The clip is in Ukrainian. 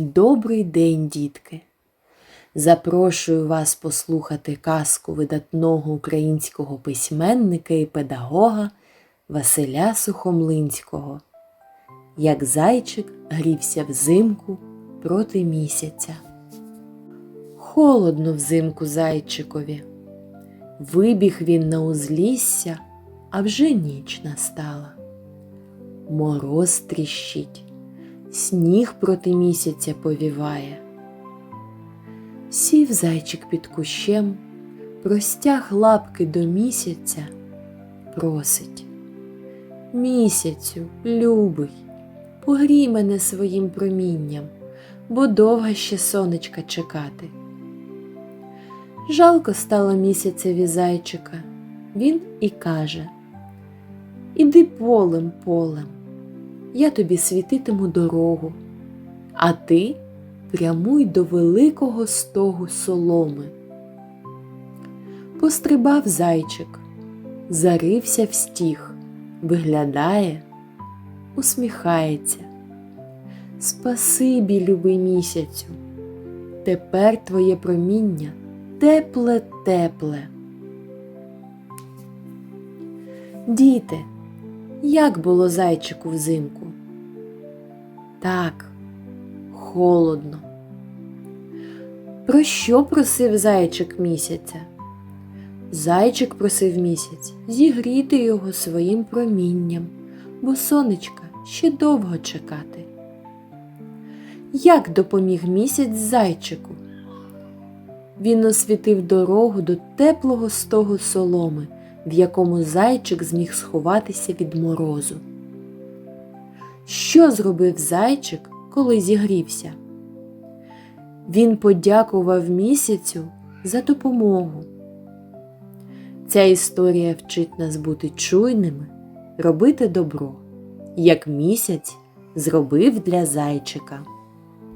Добрий день, дітки! Запрошую вас послухати казку видатного українського письменника і педагога Василя Сухомлинського. Як зайчик грівся взимку проти місяця. Холодно взимку зайчикові. Вибіг він на узлісся, а вже ніч настала. Мороз тріщить, сніг проти місяця повіває. Сів зайчик під кущем, простяг лапки до місяця, просить. Місяцю, любий, погрій мене своїм промінням, бо довго ще сонечка чекати. Жалко стало місяцеві зайчика. Він і каже Іди полем полем, я тобі світитиму дорогу, а ти прямуй до великого стогу соломи. Пострибав зайчик, зарився в стіг, виглядає, усміхається. Спасибі, любий місяцю, тепер твоє проміння тепле, тепле. Діти, як було зайчику взимку? Так, холодно. Про що просив зайчик місяця? Зайчик просив місяць зігріти його своїм промінням, бо сонечка ще довго чекати. Як допоміг місяць зайчику? Він освітив дорогу до теплого стогу соломи, в якому зайчик зміг сховатися від морозу. Що зробив зайчик, коли зігрівся? Він подякував місяцю за допомогу. Ця історія вчить нас бути чуйними, робити добро, як місяць зробив для зайчика.